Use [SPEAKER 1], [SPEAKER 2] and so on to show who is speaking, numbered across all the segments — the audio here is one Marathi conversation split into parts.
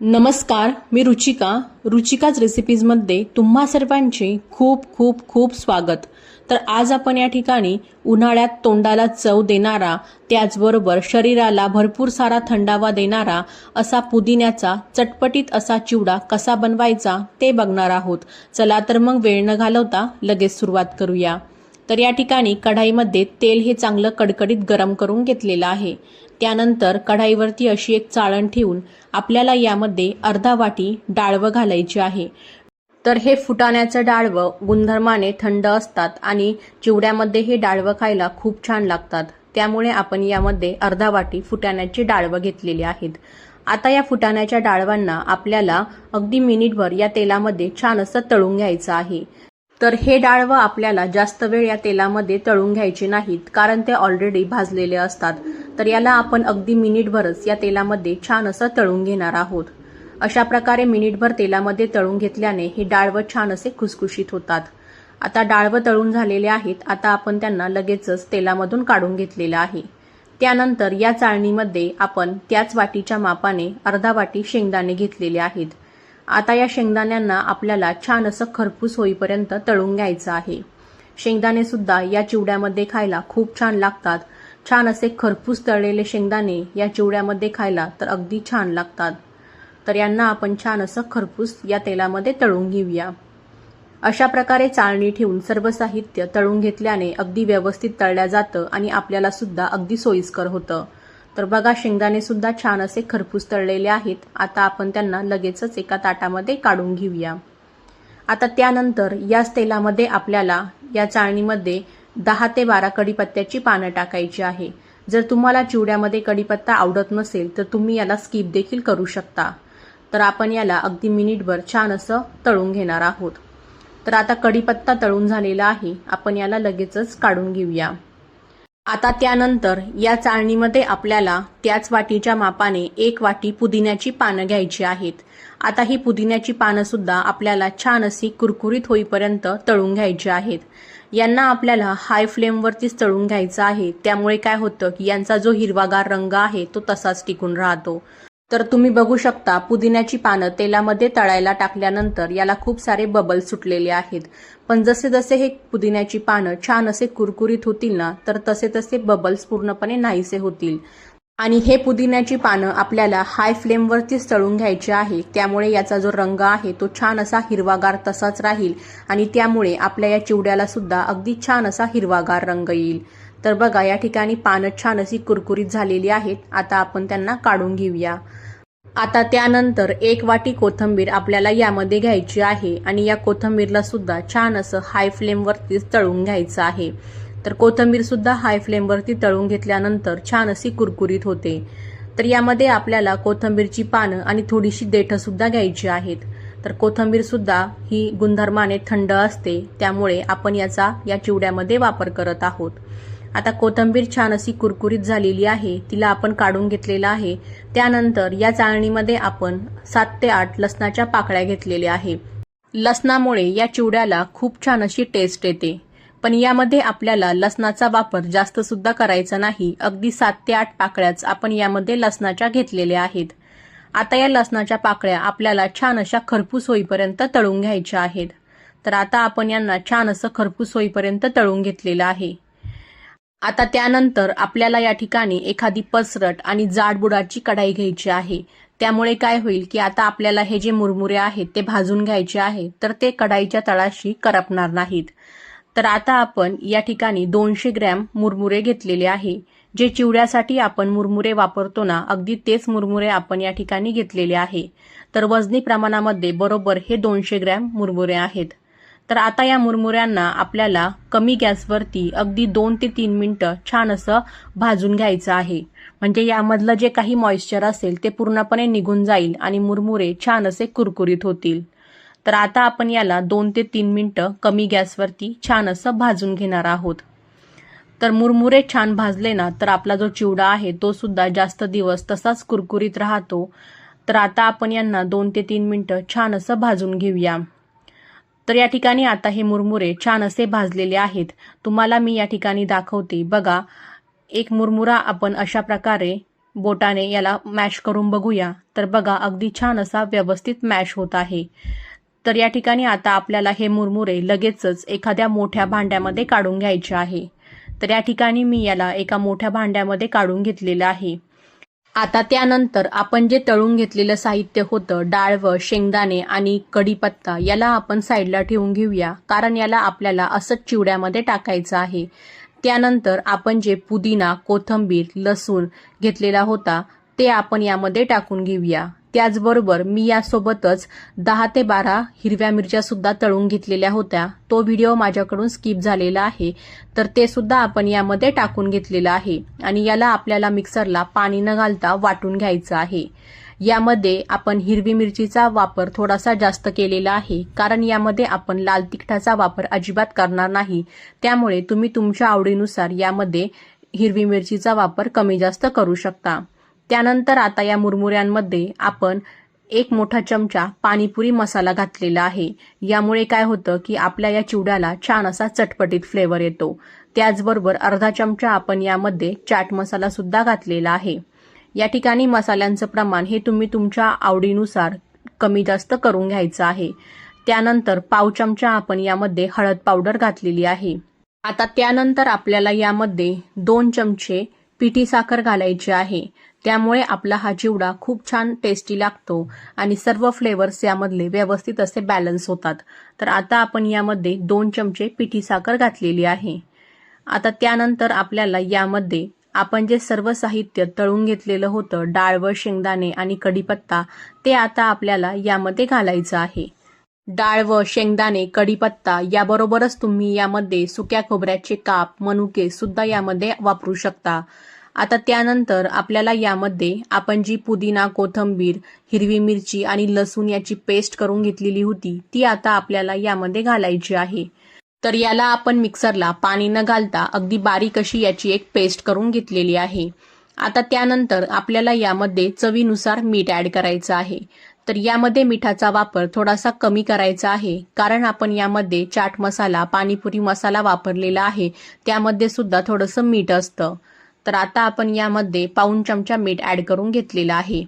[SPEAKER 1] नमस्कार मी रुचिका. रुचिकाच रेसिपीजमध्ये तुम्हा सर्वांचे खूप खूप खूप स्वागत. तर आज आपण या ठिकाणी उन्हाळ्यात तोंडाला चव देणारा त्याचबरोबर शरीराला भरपूर सारा थंडावा देणारा असा पुदिन्याचा चटपटीत असा चिवडा कसा बनवायचा ते बघणार आहोत. चला तर मग वेळ न घालवता लगेच सुरुवात करूया. तर या ठिकाणी कढाईमध्ये तेल हे चांगलं कडकडीत गरम करून घेतलेलं आहे. त्यानंतर कढाईवरती अशी एक चाळण ठेवून आपल्याला यामध्ये अर्धा वाटी डाळवं घालायची आहे. तर हे फुटाण्याचं डाळवं गुणधर्माने थंड असतात आणि चिवड्यामध्ये हे डाळवं खायला खूप छान लागतात. त्यामुळे आपण यामध्ये अर्धा वाटी फुटाण्याची डाळवं घेतलेली आहेत. आता या फुटाण्याच्या डाळवांना आपल्याला अगदी मिनिटभर या तेलामध्ये छान असं तळून घ्यायचं आहे. तर हे डाळवं आपल्याला जास्त वेळ या तेलामध्ये तळून घ्यायचे नाहीत कारण ते ऑलरेडी भाजलेले असतात. तर याला आपण अगदी मिनिटभरच या तेलामध्ये छान असं तळून घेणार आहोत. अशा प्रकारे मिनिटभर तेलामध्ये तळून घेतल्याने हे डाळवं छान असे खुसखुशीत होतात. आता डाळवं तळून झालेले आहेत आता आपण त्यांना लगेचच तेलामधून काढून घेतलेलं आहे. त्यानंतर या चाळणीमध्ये आपण त्याच वाटीच्या मापाने अर्धा वाटी शेंगदाणे घेतलेले आहेत. आता या शेंगदाण्यांना आपल्याला छान असं खरपूस होईपर्यंत तळून घ्यायचं आहे. शेंगदाणे सुद्धा या चिवड्यामध्ये खायला खूप छान लागतात. छान असे खरपूस तळलेले शेंगदाणे या चिवड्यामध्ये खायला तर अगदी छान लागतात. तर यांना आपण छान असं खरपूस या तेलामध्ये तळून घेऊया. अशा प्रकारे चाळणी ठेवून सर्व साहित्य तळून घेतल्याने अगदी व्यवस्थित तळल्या जातं आणि आपल्याला सुद्धा अगदी सोयीस्कर होतं. तर बघा शेंगदाणे सुद्धा छान असे खरपूस तळलेले आहेत. आता आपण त्यांना लगेचच एका ताटामध्ये काढून घेऊया. आता त्यानंतर याच तेलामध्ये आपल्याला या चाळणीमध्ये दहा ते बारा कढीपत्त्याची पानं टाकायची आहे. जर तुम्हाला चिवड्यामध्ये कढीपत्ता आवडत नसेल तर तुम्ही याला स्किप देखील करू शकता. तर आपण याला अगदी मिनिटभर छान असं तळून घेणार आहोत. तर आता कढीपत्ता तळून झालेला आहे. आपण याला लगेचच काढून घेऊया. आता त्यानंतर या चाळणीमध्ये आपल्याला त्याच वाटीच्या मापाने एक वाटी पुदिन्याची पानं घ्यायची आहेत. आता ही पुदिन्याची पानं सुद्धा आपल्याला छान अशी कुरकुरीत होईपर्यंत तळून घ्यायची आहेत. यांना आपल्याला हाय फ्लेमवरतीच तळून घ्यायचं आहे. त्यामुळे काय होतं की यांचा जो हिरवागार रंग आहे तो तसाच टिकून राहतो. तर तुम्ही बघू शकता पुदिन्याची पानं तेलामध्ये तळायला टाकल्यानंतर याला खूप सारे बबल सुटलेले आहेत. पण जसे जसे हे पुदिन्याची पानं छान असे कुरकुरीत होतील ना तर तसे तसे बबल्स पूर्णपणे नाहीसे होतील. आणि हे पुदिन्याची पानं आपल्याला हाय फ्लेमवरतीच तळून घ्यायची आहे. त्यामुळे याचा जो रंग आहे तो छान असा हिरवागार तसाच राहील. आणि त्यामुळे आपल्या या चिवड्याला सुद्धा अगदी छान असा हिरवागार रंग येईल. तर बघा या ठिकाणी पानं छान अशी कुरकुरीत झालेली आहेत. आता आपण त्यांना काढून घेऊया. आता त्यानंतर एक वाटी कोथंबीर आपल्याला यामध्ये घ्यायची आहे आणि या कोथंबीरला सुद्धा छान असं हाय फ्लेमवरतीच तळून घ्यायचं आहे. तर कोथंबीर सुद्धा हाय फ्लेमवरती तळून घेतल्यानंतर छान अशी कुरकुरीत होते. तर यामध्ये आपल्याला कोथंबीरची पानं आणि थोडीशी देठंसुद्धा घ्यायची आहेत. तर कोथंबीर सुद्धा ही गुणधर्माने थंड असते त्यामुळे आपण याचा या चिवड्यामध्ये वापर करत आहोत. आता कोथंबीर छान अशी कुरकुरीत झालेली आहे तिला आपण काढून घेतलेला आहे. त्यानंतर या चाळणीमध्ये आपण सात ते आठ लसणाच्या पाकळ्या घेतलेल्या आहे. लसणामुळे या चिवड्याला खूप छान अशी टेस्ट येते. पण यामध्ये आपल्याला लसणाचा वापर जास्त सुद्धा करायचा नाही अगदी सात ते आठ पाकळ्याच आपण यामध्ये लसणाच्या घेतलेल्या आहेत. आता या लसणाच्या पाकळ्या आपल्याला छान अशा खरपूस होईपर्यंत तळून घ्यायच्या आहेत. तर आता आपण यांना छान असं खरपूस होईपर्यंत तळून घेतलेलं आहे. आता त्यानंतर आपल्याला या ठिकाणी एखादी पसरट आणि जाडबुडाची कढाई घ्यायची आहे. त्यामुळे काय होईल की आता आपल्याला हे जे मुरमुरे आहेत ते भाजून घ्यायचे आहे तर ते कढाईच्या तळाशी करपणार नाहीत. तर आता आपण या ठिकाणी दोनशे ग्रॅम मुरमुरे घेतलेले आहे. जे चिवड्यासाठी आपण मुरमुरे वापरतो ना अगदी तेच मुरमुरे आपण या ठिकाणी घेतलेले आहे. तर वजनी प्रमाणामध्ये बरोबर हे दोनशे ग्रॅम मुरमुरे आहेत. तर आता या मुरमुऱ्यांना आपल्याला कमी गॅसवरती अगदी दोन ते तीन मिनटं छान असं भाजून घ्यायचं आहे. म्हणजे यामधलं जे काही मॉइश्चर असेल ते पूर्णपणे निघून जाईल आणि मुरमुरे छान असे कुरकुरीत होतील. तर आता आपण याला दोन ते तीन मिनटं कमी गॅसवरती छान असं भाजून घेणार आहोत. तर मुरमुरे छान भाजले ना तर आपला जो चिवडा आहे तो सुद्धा जास्त दिवस तसाच कुरकुरीत राहतो. तर आता आपण यांना दोन ते तीन मिनटं छान असं भाजून घेऊया. तर या ठिकाणी आता हे मुरमुरे छान असे भाजलेले आहेत. तुम्हाला मी या ठिकाणी दाखवते. बघा एक मुरमुरा आपण अशा प्रकारे बोटाने याला मॅश करून बघूया. तर बघा अगदी छान असा व्यवस्थित मॅश होत आहे. तर या ठिकाणी आता आपल्याला हे मुरमुरे लगेचच एखाद्या मोठ्या भांड्यामध्ये काढून घ्यायचे आहे. तर या ठिकाणी मी याला एका मोठ्या भांड्यामध्ये काढून घेतलेलं आहे. आता त्यानंतर आपण जे तळून घेतलेलं साहित्य होतं डाळ व शेंगदाणे आणि कढीपत्ता याला आपण साईडला ठेवून घेऊया. कारण याला आपल्याला असंच चिवड्यामध्ये टाकायचं आहे. त्यानंतर आपण जे पुदिना कोथंबीर लसूण घेतलेला होता ते आपण यामध्ये टाकून घेऊया. त्याचबरोबर मी यासोबतच दहा ते बारा हिरव्या मिरच्या सुद्धा तळून घेतलेल्या होत्या. तो व्हिडिओ माझ्याकडून स्किप झालेला आहे. तर ते सुद्धा आपण यामध्ये टाकून घेतलेलं आहे. आणि याला आपल्याला मिक्सरला पाणी न घालता वाटून घ्यायचं आहे. यामध्ये आपण हिरवी मिरचीचा वापर थोडासा जास्त केलेला आहे. कारण यामध्ये आपण लाल तिखटाचा वापर अजिबात करणार नाही. त्यामुळे तुम्ही तुमच्या आवडीनुसार यामध्ये हिरवी मिरचीचा वापर कमी जास्त करू शकता. त्यानंतर आता या मुरमुऱ्यांमध्ये आपण एक मोठा चमचा पाणीपुरी मसाला घातलेला आहे. यामुळे काय होतं की आपल्या या चिवड्याला छान असा चटपटीत फ्लेवर येतो. त्याचबरोबर अर्धा चमचा आपण यामध्ये चाट मसाला सुद्धा घातलेला आहे. या ठिकाणी मसाल्यांचं प्रमाण हे तुम्ही तुमच्या आवडीनुसार कमी जास्त करून घ्यायचं आहे. त्यानंतर पाव चमचा आपण यामध्ये हळद पावडर घातलेली आहे. आता त्यानंतर आपल्याला यामध्ये दोन चमचे पिठी साखर घालायची आहे. त्यामुळे आपला हा चिवडा खूप छान टेस्टी लागतो आणि सर्व फ्लेवर्स यामधले व्यवस्थित असे बॅलन्स होतात. तर आता आपण यामध्ये दोन चमचे पिठी साखर घातलेली आहे. आता त्यानंतर आपल्याला यामध्ये आपण जे सर्व साहित्य तळून घेतलेलं होतं डाळ व शेंगदाणे आणि कढीपत्ता ते आता आपल्याला यामध्ये घालायचं आहे. डाळ व शेंगदाणे कढीपत्ता याबरोबरच तुम्ही यामध्ये सुक्या खोबऱ्याचे काप मनुके सुद्धा यामध्ये वापरू शकता. आता त्यानंतर आपल्याला यामध्ये आपण जी पुदिना कोथंबीर हिरवी मिरची आणि लसूण याची पेस्ट करून घेतलेली होती ती आता आपल्याला यामध्ये घालायची आहे. तर याला आपण मिक्सरला पाणी न घालता अगदी बारीक अशी याची एक पेस्ट करून घेतलेली आहे. आता त्यानंतर आपल्याला यामध्ये चवीनुसार मीठ ॲड करायचं आहे. तर यामध्ये मिठाचा वापर थोडासा कमी करायचा आहे कारण आपण यामध्ये चाट मसाला पाणीपुरी मसाला वापरलेला आहे त्यामध्ये सुद्धा थोडंसं मीठ असतं. तर आता आपण यामध्ये पाऊन चमचा मीठ ॲड करून घेतलेलं आहे.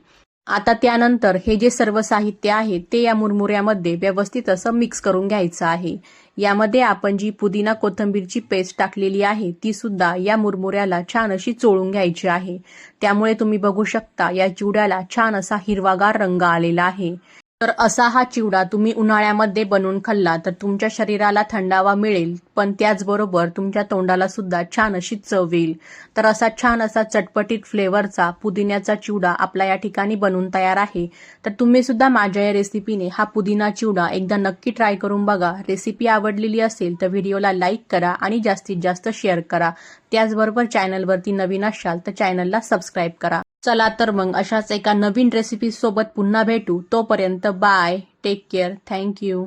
[SPEAKER 1] आता त्यानंतर हे जे सर्व साहित्य आहे ते या मुरमुऱ्यामध्ये व्यवस्थित असं मिक्स करून घ्यायचं आहे. यामध्ये आपण जी पुदिना कोथंबीरची पेस्ट टाकलेली आहे ती सुद्धा या मुरमुऱ्याला छान अशी चोळून घ्यायची आहे. त्यामुळे तुम्ही बघू शकता या चिवड्याला छान असा हिरवागार रंग आलेला आहे. तर असा हा चिवडा तुम्ही उन्हाळ्यामध्ये बनवून खाल्ला तर तुमच्या शरीराला थंडावा मिळेल पण त्याचबरोबर तुमच्या तोंडाला सुद्धा छान अशी चव येईल. तर असा छान असा चटपटीत फ्लेवरचा पुदिन्याचा चिवडा आपला या ठिकाणी बनवून तयार आहे. तर तुम्ही सुद्धा माझ्या या रेसिपीने हा पुदिना चिवडा एकदा नक्की ट्राय करून बघा. रेसिपी आवडलेली असेल तर व्हिडिओला लाईक करा आणि जास्तीत जास्त शेअर करा. त्याचबरोबर चॅनलवरती नवीन असाल तर चॅनलला सबस्क्राईब करा. चला तर मग अशाच एका नवीन रेसिपी सोबत पुन्हा भेटू. तोपर्यंत बाय टेक केअर थँक्यू